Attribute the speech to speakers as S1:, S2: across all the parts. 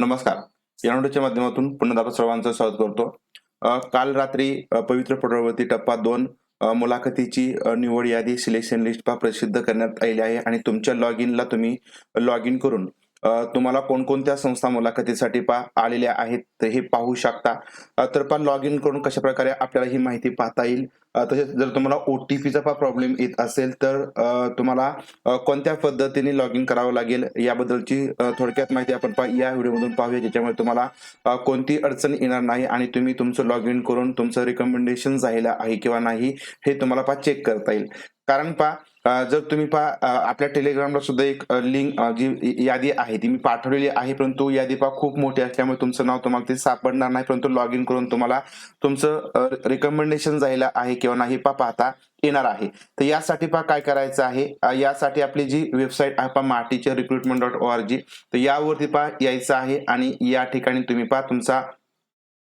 S1: नमस्कार. या माध्यमातून पुन्हा दादा सर्वांचं स्वागत करतो. काल रात्री पवित्र पोर्टलवरती टप्पा दोन मुलाखतीची निवड यादी सिलेक्शन लिस्ट प्रसिद्ध करण्यात आली आहे आणि तुमच्या लॉग इनला तुम्ही लॉग इन करून तुम्हाला कोणकोणत्या संस्था मुलाखतीसाठी पा आलेल्या आहेत हे पाहू शकता. तर पण लॉग इन करून कशा प्रकारे आपल्याला ही माहिती पाहता येईल? तसेच जर तुम्हाला ओ टी पीचा पण प्रॉब्लेम येत असेल तर तुम्हाला कोणत्या पद्धतीने लॉग इन करावं लागेल याबद्दलची थोडक्यात माहिती आपण पा या व्हिडिओमधून पाहूया ज्याच्यामुळे तुम्हाला कोणती अडचण येणार नाही आणि तुम्ही तुमचं लॉग इन करून तुमचं रिकमेंडेशन झालेलं आहे किंवा नाही हे तुम्हाला पा चेक करता येईल. कारण पा जर तुम्ही पा आपल्या टेलिग्रामला सुद्धा एक लिंक जी यादी आहे ती मी पाठवलेली आहे परंतु यादी पा खूप मोठी असल्यामुळे तुमचं नाव तुम्हाला ते सापडणार नाही परंतु लॉग इन करून तुम्हाला तुमचं रिकमेंडेशन झालेलं आहे किंवा नाही पा पाहता येणार आहे. तर यासाठी पा काय करायचं आहे? यासाठी आपली जी वेबसाईट आहे पा माटीचे recruitment dot O R G तर यावरती पा यायचं आहे आणि या ठिकाणी तुम्ही पा तुमचा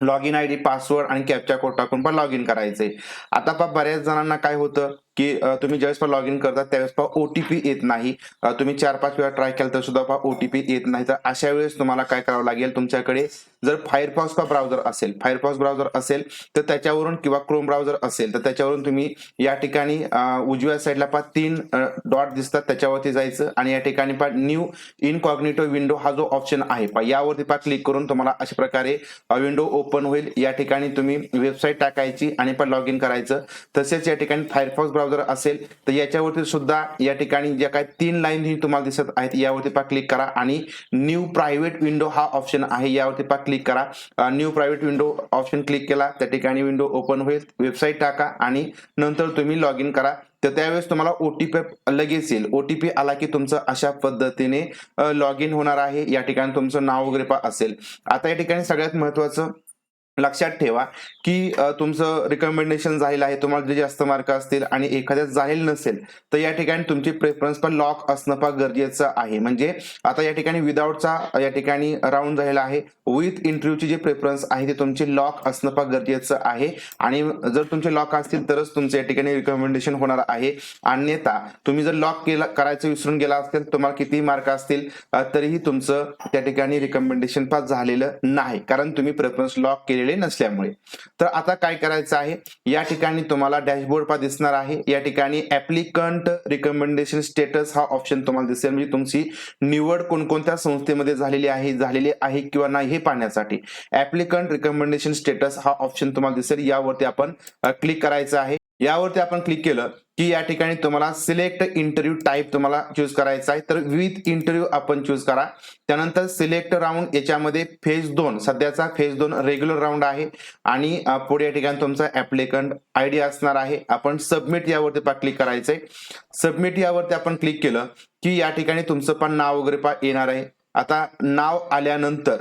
S1: log in I D password आणि कॅपचा कोड टाकून पण लॉग इन करायचंय. आता पा बऱ्याच जणांना काय होतं? की तुम्ही ज्यावेळेस पण लॉग इन करता त्यावेळेस पा ओटीपी येत नाही. तुम्ही चार पाच वेळा ट्राय केला तर सुद्धा पा ओटीपी येत नाही. तर अशा वेळेस तुम्हाला काय करावं लागेल? तुमच्याकडे जर फायरफॉक्स का ब्राउझर असेल फायरफॉक्स ब्राउझर असेल तर त्याच्यावरून किंवा क्रोम ब्राउझर असेल तर त्याच्यावरून तुम्ही या ठिकाणी उजव्या साईडला पा तीन डॉट दिसतात. त्याच्यावरती जायचं आणि या ठिकाणी पण न्यू इनकॉग्निटो विंडो हा जो ऑप्शन आहे पा यावरती पण क्लिक करून तुम्हाला अशा प्रकारे विंडो ओपन होईल. या ठिकाणी तुम्ही वेबसाईट टाकायची आणि पण लॉग इन करायचं. तसेच या ठिकाणी फायरफॉक्स ब्राउझर असेल तर याच्यावरती सुद्धा या ठिकाणी ज्या काही तीन लाईन तुम्हाला दिसत आहेत यावरती पा क्लिक करा. आणि न्यू प्रायव्हेट विंडो हा ऑप्शन आहे यावरती पा क्लिक करा. New private window option click केला त्या ठिकाणी विंडो ओपन होईल. वेबसाईट टाका आणि नंतर तुम्ही लॉग इन करा. तर त्यावेळेस तुम्हाला ओटीपी लगेच येईल. ओटीपी आला की तुमचं अशा पद्धतीने लॉग इन होणार आहे. या ठिकाणी तुमचं नाव वगैरे पा असेल. आता या ठिकाणी सगळ्यात महत्वाचं लक्षात ठेवा की तुमचं रिकमेंडेशन झालेलं आहे तुम्हाला जे जास्त मार्क असतील आणि एखाद्या झालेलं नसेल तर या ठिकाणी तुमची प्रेफरन्स पण लॉक असणं फार गरजेचं आहे. म्हणजे आता या ठिकाणी विदाऊटचा या ठिकाणी राऊंड झालेला आहे. विथ इंटरव्ह्यूची जे प्रेफरन्स आहे ते तुमची लॉक असणं फार गरजेचं आहे. आणि जर तुमचे लॉक असतील तरच तुमचं या ठिकाणी रिकमेंडेशन होणार आहे. अन्यथा तुम्ही जर लॉक केला करायचं विसरून गेला असेल तुम्हाला किती मार्क असतील तरीही तुमचं त्या ठिकाणी रिकमेंडेशन पास झालेलं नाही. कारण तुम्ही प्रेफरन्स लॉक केलेले नसल्यामुळे. तर आता काय करायचं आहे? या ठिकाणी तुम्हाला डॅशबोर्ड पा दिसणार आहे. या ठिकाणी ऍप्लिकंट रिकमेंडेशन स्टेटस हा ऑप्शन तुम्हाला दिसेल. म्हणजे तुमची निवड कोणकोणत्या संस्थेमध्ये झालेली आहे झालेली आहे किंवा नाही हे पाहण्यासाठी. ऍप्लिकंट रिकमेंडेशन स्टेटस हा ऑप्शन तुम्हाला दिसेल. यावरती आपण क्लिक करायचं आहे. यावरती आपण क्लिक केलं की या ठिकाणी तुम्हाला सिलेक्ट इंटरव्ह्यू टाईप तुम्हाला चूज करायचा आहे. तर विथ इंटरव्ह्यू आपण चूज करा. त्यानंतर सिलेक्ट राऊंड याच्यामध्ये फेज दोन सध्याचा फेज दोन रेग्युलर राऊंड आहे. आणि पुढे या ठिकाणी तुमचा ऍप्लिकंट आयडी असणार आहे. आपण सबमिट यावरती पा क्लिक करायचंय सबमिट यावरती आपण क्लिक केलं की या ठिकाणी तुमचं पण नाव वगैरे पा येणार आहे. आता नाव आल्यानंतर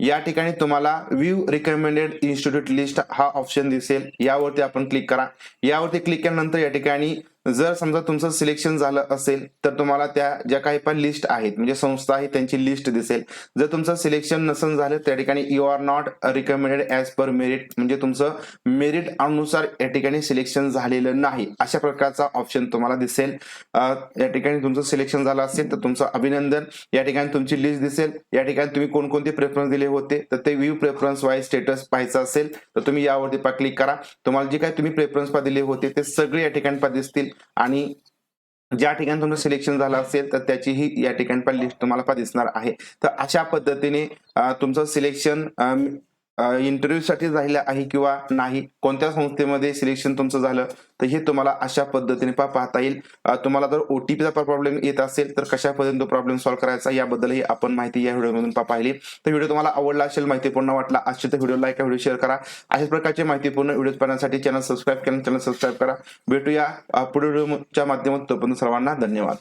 S1: या ठिकाणी तुम्हाला व्ह्यू रिकमेंडेड इन्स्टिट्यूट लिस्ट हा ऑप्शन दिसेल. यावरती आपण क्लिक करा. यावरती क्लिक केल्यानंतर या ठिकाणी जर समजा तुमचं सिलेक्शन झालं असेल तर तुम्हाला त्या ज्या काही पण लिस्ट आहेत म्हणजे संस्था आहे त्यांची लिस्ट दिसेल. जर तुमचं सिलेक्शन नसेल झालं त्या ठिकाणी you are not recommended as per merit म्हणजे तुमचं मेरिट अनुसार या ठिकाणी सिलेक्शन झालेलं नाही. अशा प्रकारचा ऑप्शन तुम्हाला दिसेल. या ठिकाणी तुमचं सिलेक्शन झालं असेल तर तुमचं अभिनंदन. या ठिकाणी तुमची लिस्ट दिसेल. या ठिकाणी तुम्ही कोणकोणते प्रेफरन्स दिले होते तर ते व्ह्यू प्रेफरन्स वाईज स्टेटस पाहायचं असेल तर तुम्ही यावरती पा क्लिक करा. तुम्हाला जे काही तुम्ही प्रेफरन्स पा दिले होते ते सगळे या ठिकाणी पा दिसतील. आणि ज्या ठिकाणी तुमचं सिलेक्शन झालं असेल तर त्याचीही या ठिकाणी पण लिस्ट तुम्हाला दिसणार आहे. तर अशा पद्धतीने तुमचं सिलेक्शन इंटरव्ह्यू साठी आहे किंवा नाही कोणत्या संस्थेमध्ये सिलेक्शन तुमचं झालं तर हे तुम्हाला अशा पद्धतीने पाहता येईल. तुम्हाला जर ओटीपीचा प्रॉब्लेम येत असेल तर कशा पद्धतीने तो प्रॉब्लेम सॉल्व्ह करायचा याबद्दलही आपण माहिती या व्हिडिओमधून पाहिली. तर व्हिडिओ तुम्हाला आवडला असेल माहितीपूर्ण वाटला असेल तर व्हिडिओ लाईक व्हिडिओ शेअर करा. अशाच प्रकारचे माहितीपूर्ण व्हिडिओ पाहण्यासाठी चॅनल सबस्क्राईब केलं चॅनल सबस्क्राईब करा. भेटूया पुढे व्हिडिओच्या माध्यमातून. तोपर्यंत सर्वांना धन्यवाद.